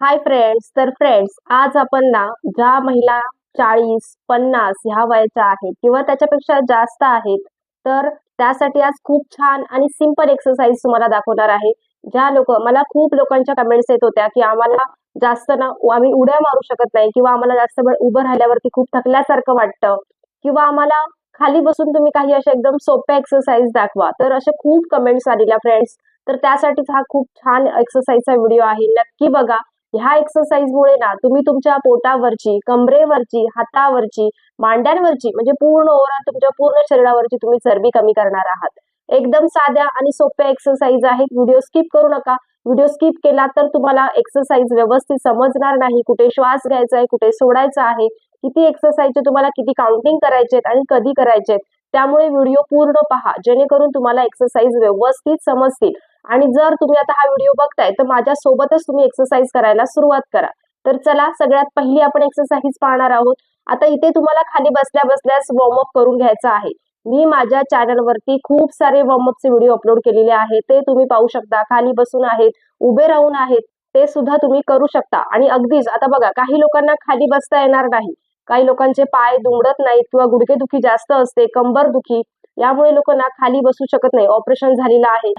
Hi friends तर friends आज आपण ना ज्या महिला चाळीस पन्नास ह्या वयाच्या आहेत किंवा त्याच्यापेक्षा जास्त आहेत तर त्यासाठी आज खूप छान आणि सिंपल एक्सरसाइज तुम्हाला दाखवणार आहे. ज्या लोक मला खूप लोकांच्या कमेंट्स येत होत्या की आम्हाला जास्त ना आम्ही उड्या मारू शकत नाही किंवा आम्हाला जास्त वेळ उभं राहिल्यावरती खूप थकल्यासारखं वाटतं किंवा आम्हाला खाली बसून तुम्ही काही अशा एकदम सोप्या एक्सरसाइज दाखवा. तर अशा खूप कमेंट्स आलेल्या फ्रेंड्स तर त्यासाठीच हा खूप छान एक्सरसाइजचा व्हिडिओ आहे. नक्की बघा. ह्या एक्सरसाइज मुळे ना तुम्ही तुमच्या पोटावरची कमरेवरची हातावरची मांड्यांवरची म्हणजे पूर्ण ओव्हरऑल तुमच्या पूर्ण शरीरावरची तुम्ही चरबी कमी करणार आहात. एकदम साध्या आणि सोप्या एक्सरसाइज आहेत. व्हिडिओ स्किप करू नका. व्हिडिओ स्किप केला तर तुम्हाला एक्सरसाइज व्यवस्थित समजणार नाही. कुठे श्वास घ्यायचा आहे कुठे सोडायचा आहे किती एक्सरसाइजचे तुम्हाला किती काउंटिंग करायचे आहेत आणि कधी करायचे आहेत त्यामुळे व्हिडिओ पूर्ण पहा. जेणेकरून तुम्हाला एक्सरसाइज व्यवस्थित समजतील. आणि जर तुम्ही आता हा व्हिडिओ बघताय तर माझ्यासोबतच तुम्ही एक्सरसाइज करायला सुरुवात करा. तर चला सगळ्यात पहिली आपण एक्सरसाइज पाहणार आहोत. आता इथे तुम्हाला खाली बसल्या बसल्यास वॉर्मअप करून घ्यायचा आहे. मी माझ्या चॅनलवरती खूप सारे वॉर्मअपचे व्हिडिओ अपलोड केलेले आहेत. ते तुम्ही पाहू शकता. खाली बसून आहेत उभे राहून आहेत ते सुद्धा तुम्ही करू शकता. आणि अगदीच आता बघा काही लोकांना खाली बसता येणार नाही. काही लोकांचे पाय दुमडत नाहीत किंवा गुडघेदुखी जास्त असते कंबर दुखी यामुळे लोकांना खाली बसू शकत नाही. ऑपरेशन झालेलं आहे.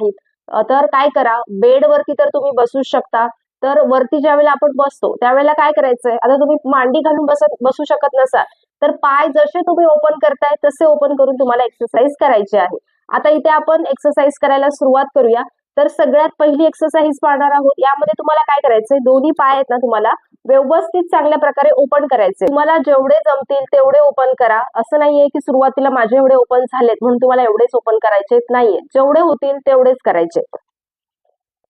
तर काय करा? बेडवरती तर तुम्ही बसू शकता. तर वरती ज्या वेळेला आपण बसतो त्यावेळेला काय करायचंय? आता तुम्ही मांडी घालून बसत बसू शकत नसाल तर पाय जसे तुम्ही ओपन करताय तसे ओपन करून तुम्हाला एक्सरसाइज करायची आहे. आता इथे आपण एक्सरसाइज करायला सुरुवात करूया. तर सगळ्यात पहिली एक्सरसाइज पाहणार आहोत. यामध्ये तुम्हाला काय करायचंय? दोन्ही पाय आहेत ना तुम्हाला व्यवस्थित चांगल्या प्रकारे ओपन करायचे तुम्हाला जेवढे जमतील तेवढे ओपन करा. असं नाहीये की सुरुवातीला माझे एवढे ओपन झालेत म्हणून तुम्हाला एवढेच ओपन करायचे नाहीये. जेवढे होतील तेवढेच करायचे.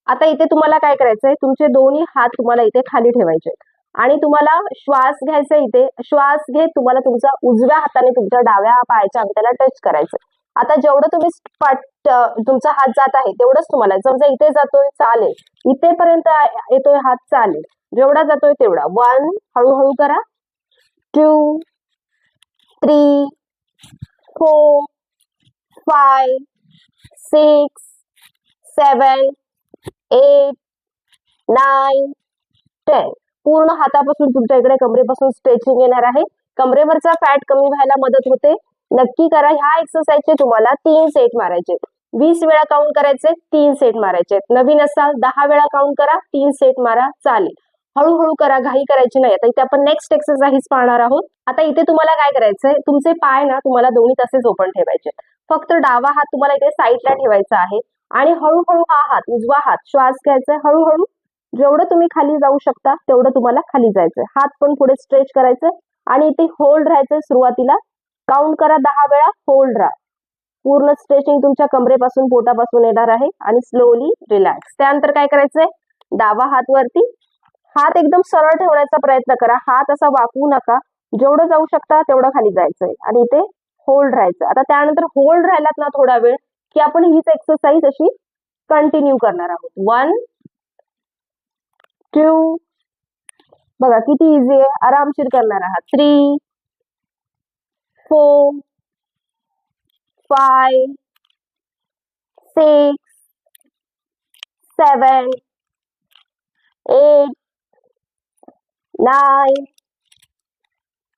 आता इथे तुम्हाला काय करायचंय? तुमचे दोन्ही हात तुम्हाला इथे खाली ठेवायचे. आणि तुम्हाला श्वास घ्यायचा इथे. श्वास घेत तुम्हाला तुमचा उजव्या हाताने तुमच्या डाव्या पायाच्या अंगठ्याला टच करायचं आता जेवढं तुम्ही पट तुमचा हात जात आहे तेवढंच तुम्हाला. समजा इथे जातोय चालेल. इथेपर्यंत येतोय हात चालेल. जेवढा जातोय तेवढा. वन हळूहळू करा. Two three four five six seven eight nine ten पूर्ण हातापासून तुमच्या इकडे कमरेपासून स्ट्रेचिंग येणार आहे. कमरेवरचा फॅट कमी व्हायला मदत होते. नक्की करा. ह्या एक्सरसाइजचे तुम्हाला तीन सेट मारायचे वीस वेळा काउंट करायचे तीन सेट मारायचे नवीन असाल दहा वेळा काउंट करा तीन सेट मारा चालेल. हळूहळू करा घाई करायची नाही. आता इथे आपण नेक्स्ट एक्सरसाइज पाहणार आहोत. आता इथे तुम्हाला काय करायचंय तुमचे पाय ना तुम्हाला दोन्ही तसेच ओपन ठेवायचे फक्त डावा हात तुम्हाला इथे साईडला ठेवायचा आहे. आणि हळूहळू हा हात उजवा हात श्वास घ्यायचा हळूहळू जेवढं तुम्ही खाली जाऊ शकता तेवढं तुम्हाला खाली जायचंय हात पण पुढे स्ट्रेच करायचंय आणि इथे होल्ड राहायचंय सुरुवातीला. काउंट करा दहा वेळा होल्ड राहा. पूर्ण स्ट्रेचिंग तुमच्या कमरेपासून पोटापासून येणार आहे आणि स्लोली रिलॅक्स त्यानंतर काय करायचंय? डावा हात वरती. हात एकदम सरळ ठेवण्याचा प्रयत्न करा. हात असा वाकवू नका. जेवढं जाऊ शकता तेवढं खाली जायचंय. आणि इथे होल्ड राहायचं. आता त्यानंतर होल्ड राहिलात ना थोडा वेळ की आपण हीच एक्सरसाइज अशी कंटिन्यू करणार आहोत. वन टू बघा किती इझी आहे. आरामशीर करणार आहात. Three four five six seven eight nine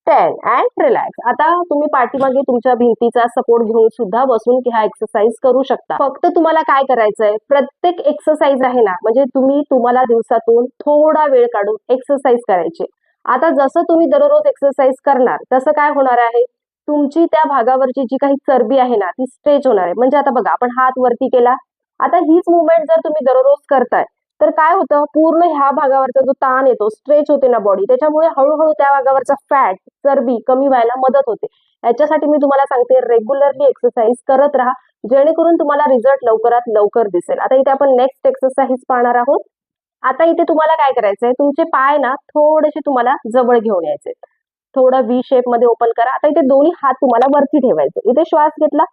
ten and relax आता तुम्ही पाठीमागे तुमच्या भिंतीचा सपोर्ट घेऊन सुद्धा बसून हा एक्सरसाइज करू शकता. फक्त तुम्हाला काय करायचंय? प्रत्येक एक्सरसाइज आहे ना म्हणजे तुम्ही तुम्हाला दिवसातून थोडा वेळ काढून एक्सरसाइज करायचे. आता जसं तुम्ही दररोज एक्सरसाइज करणार तसं काय होणार आहे? तुमची त्या भागावरची जी काही चरबी आहे ना ती स्ट्रेच होणार आहे. म्हणजे आता बघा आपण हात वरती केला आता हीच मुवमेंट जर तुम्ही दररोज करताय तर काय होतं? पूर्ण ह्या भागावरचा जो ताण येतो स्ट्रेच होते ना बॉडी त्याच्यामुळे हळूहळू त्या भागावरचा फॅट चरबी कमी व्हायला मदत होते. याच्यासाठी मी तुम्हाला सांगते रेग्युलरली एक्सरसाइज करत राहा. जेणेकरून तुम्हाला रिझल्ट लवकरात लवकर दिसेल. आता इथे आपण नेक्स्ट एक्सरसाइज पाहणार आहोत. आता इथे तुम्हाला काय करायचंय? तुमचे पाय ना थोडेसे तुम्हाला जवळ घेऊन यायचे थोडं व्ही शेपमध्ये ओपन करा. आता इथे दोन्ही हात तुम्हाला वरती ठेवायचे. इथे श्वास घेतला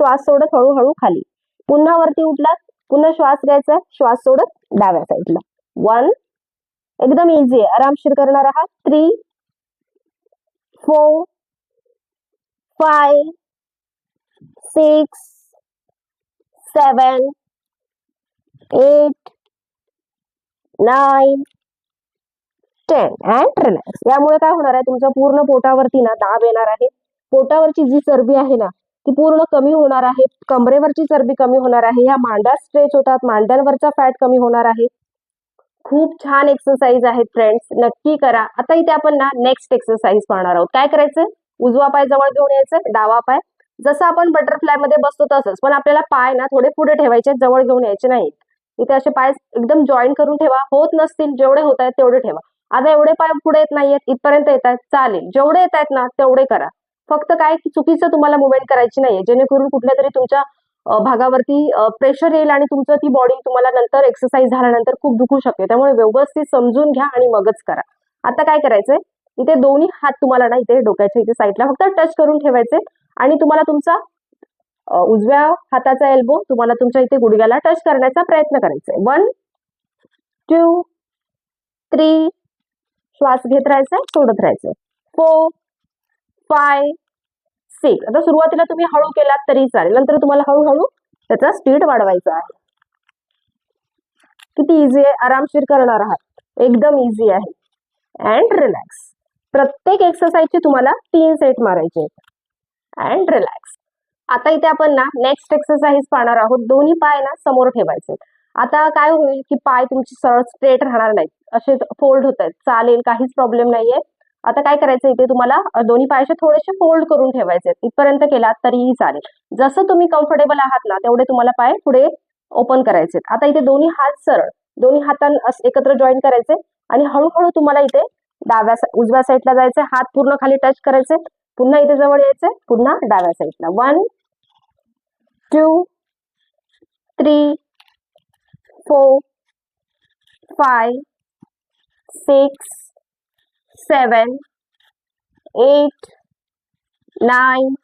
श्वास सोडत हळूहळू खाली. पुन्हा वरती उठला पुन्हा श्वास घ्यायचा श्वास सोडत डाव्या साईडला वन एकदम इझी आहे. आरामशीर करणार आहात. Three four five six seven eight nine ten and relax यामुळे काय होणार आहे? तुमच्या पूर्ण पोटावरती ना दाब येणार आहे. पोटावरची जी चरबी आहे ना ती पूर्ण कमी होणार आहे. कमरेवरची चरबी कमी होणार आहे. ह्या मांड्या स्ट्रेच होतात. मांड्यांवरचा फॅट कमी होणार आहे. खूप छान एक्सरसाइज आहेत फ्रेंड्स नक्की करा. आता इथे आपण ना नेक्स्ट एक्सरसाइज पाहणार आहोत. काय करायचं? उजवा पाय जवळ घेऊन यायचं. डावा पाय. जसं आपण बटरफ्लायमध्ये बसतो तसंच. पण आपल्याला पाय ना थोडे पुढे ठेवायचे जवळ घेऊन यायचे नाहीत. इथे असे पाय एकदम जॉईन करून ठेवा. होत नसतील जेवढे होत आहेत तेवढे ठेवा. आता एवढे पाय पुढे येत नाहीयेत इथपर्यंत येत आहेत चालेल. जेवढे येत आहेत ना तेवढे करा. फक्त काय की चुकीचं तुम्हाला मुवमेंट करायची नाहीये. जेणेकरून कुठल्या तरी तुमच्या भागावरती प्रेशर येईल आणि तुमचं ती बॉडी तुम्हाला नंतर एक्सरसाइज झाल्यानंतर खूप दुखू शकते. त्यामुळे व्यवस्थित समजून घ्या आणि मगच करा. आता काय करायचंय? इथे दोन्ही हात तुम्हाला ना इथे डोक्याच्या इथे साईडला फक्त टच करून ठेवायचे आणि तुम्हाला तुमचा उजव्या हाताचा एल्बो तुम्हाला तुमच्या इथे गुडघ्याला टच करण्याचा प्रयत्न करायचा आहे वन टू थ्री श्वास घेत राहायचा सोडत राहायचं. फोर फाय सिक्स आता सुरुवातीला तुम्ही हळू केलात तरी चालेल. नंतर तुम्हाला हळूहळू त्याचा स्पीड वाढवायचा आहे. किती इझी आहे? आरामशीर करणार आहात. एकदम इझी आहे. अँड रिलॅक्स प्रत्येक एक्सरसाइजचे तुम्हाला तीन सेट मारायचे अँड रिलॅक्स आता इथे आपण ना नेक्स्ट एक्सरसाइज पाहणार आहोत. दोन्ही पाय ना समोर ठेवायचे आता काय होईल की पाय तुमचे सरळ स्ट्रेट राहणार नाहीत. असे फोल्ड होत आहेत. चालेल काहीच प्रॉब्लेम नाहीये. आता काय करायचं इथे तुम्हाला? दोन्ही पायाचे थोडेसे फोल्ड करून ठेवायचे इथपर्यंत केलात तरीही चालेल. जसं तुम्ही कम्फर्टेबल आहात ना तेवढे तुम्हाला पाय पुढे ओपन करायचे आता इथे दोन्ही हात सरळ दोन्ही हातां एकत्र जॉईन करायचे आणि हळूहळू तुम्हाला इथे डाव्या उजव्या साईडला जायचे हात पूर्ण खाली टच करायचे पुन्हा इथे जवळ यायचे पुन्हा डाव्या साईडला one two three four five six seven eight nine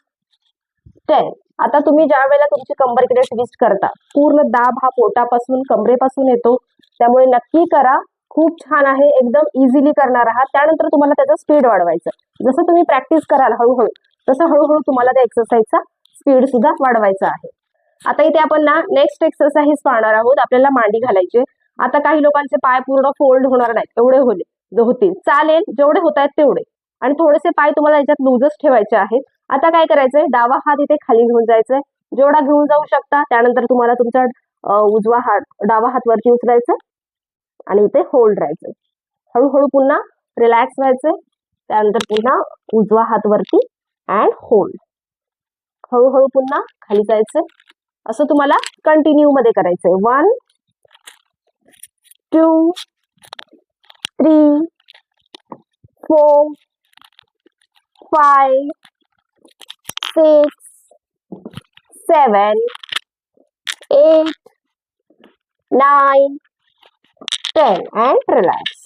ten. आता तुम्ही ज्या वेळेला तुमची कंबर इकडे ट्विस्ट करता पूर्ण दाब हा पोटापासून कमरेपासून येतो. त्यामुळे नक्की करा. खूप छान आहे. एकदम इझिली करणार आहात. त्यानंतर तुम्हाला त्याचं स्पीड वाढवायचं जसं तुम्ही प्रॅक्टिस कराल हळूहळू तसं हळूहळू तुम्हाला त्या एक्सरसाइजचा स्पीड सुद्धा वाढवायचा आहे. आता इथे आपण ना नेक्स्ट एक्सरसाइज पाहणार आहोत. आपल्याला मांडी घालायची आता काही लोकांचे पाय पूर्ण फोल्ड होणार नाहीत एवढे होले होतील. चालेल जेवढे होत आहेत तेवढे. आणि थोडेसे पाय तुम्हाला याच्यात लूजच ठेवायचे आहेत. आता काय करायचंय? डावा हात इथे खाली घेऊन जायचंय. जेवढा घेऊन जाऊ शकता त्यानंतर तुम्हाला तुमचा उजवा हात डावा हात वरती उचलायचं आणि इथे होल्ड राहायचं हळूहळू पुन्हा रिलॅक्स व्हायचं त्यानंतर पुन्हा उजवा हात वरती अँड होल्ड हळूहळू पुन्हा खाली जायचं असं तुम्हाला कंटिन्यू मध्ये करायचंय. One two three four five six seven eight nine ten and relax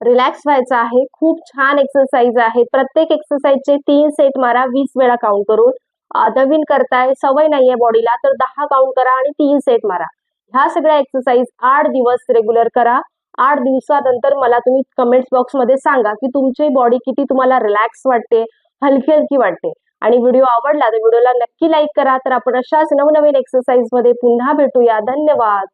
relax व्हायचं आहे. खूप छान एक्सरसाइज आहे. प्रत्येक एक्सरसाइजचे तीन सेट मारा. वीस वेळा काउंट करून. नवीन करताय. सवय नाहीये बॉडीला तर दहा काउंट करा आणि तीन सेट मारा. ह्या सगळ्या एक्सरसाइज आठ दिवस रेग्युलर करा. आठ दिवसानंतर मला तुम्ही कमेंट्स बॉक्समध्ये सांगा की तुमची बॉडी किती तुम्हाला रिलॅक्स वाटते हलकी हलकी वाटते. आणि व्हिडिओ आवडला तर व्हिडिओला नक्की लाईक करा. तर आपण अशाच नवनवीन एक्सरसाइजमध्ये पुन्हा भेटूया. धन्यवाद!